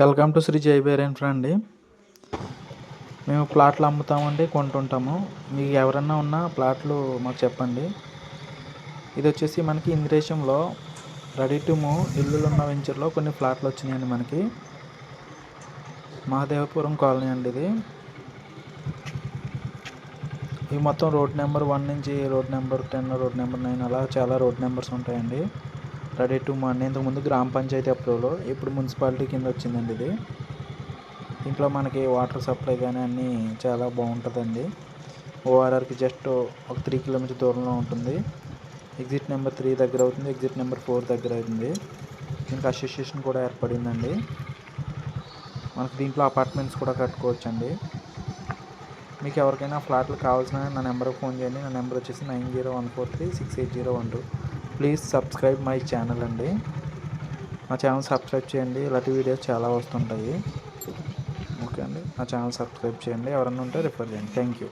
Welcome to Shri జైబేరేన్ friend అండి. మేము ప్లాట్లు అమ్ముతామండి కొంటుంటాము. మీకు ఎవరన్నా ఉన్న ప్లాట్లు మాకు చెప్పండి. ఇది వచ్చేసి మనకి ఇంద్రేశంలో రెడీ టు మూవ్ ఇల్లులు ఉన్న వెంచర్లో కొన్ని ఫ్లాట్లు వచ్చినాయండి మనకి. మహాదేవపురం కాలనీ అండి ఇది. ఇవి మొత్తం రోడ్ నెంబర్ వన్ నుంచి road number ten road number nine అలా చాలా రోడ్ నెంబర్స్ ఉంటాయండి. రెడీ టు మూవ్ ఇంతకుముందు గ్రామ పంచాయతీ అప్రూవల్ ఇప్పుడు మున్సిపాలిటీ కింద వచ్చిందండి ఇది. దీంట్లో మనకి వాటర్ సప్లై కానీ అన్నీ చాలా బాగుంటుందండి. ఓఆర్ఆర్కి జస్ట్ ఒక త్రీ కిలోమీటర్ దూరంలో ఉంటుంది. ఎగ్జిట్ నెంబర్ త్రీ దగ్గర అవుతుంది ఎగ్జిట్ నెంబర్ ఫోర్ దగ్గర అవుతుంది. దీనికి అసోసియేషన్ కూడా ఏర్పడిందండి. మనకి దీంట్లో అపార్ట్మెంట్స్ కూడా కట్టుకోవచ్చండి. మీకు ఎవరికైనా ఫ్లాట్లు కావాల్సిన నా నెంబర్కి ఫోన్ చేయండి. నా నెంబర్ వచ్చేసి nine zero one four three six eight zero one two. Please subscribe my channel అండి. మా ఛానల్ సబ్స్క్రైబ్ చేయండి. ఇలాంటి వీడియోస్ చాలా వస్తుంటాయి. ఓకే అండి. నా ఛానల్ సబ్స్క్రైబ్ చేయండి. ఎవరన్నా ఉంటే రిఫర్ చేయండి. Thank you.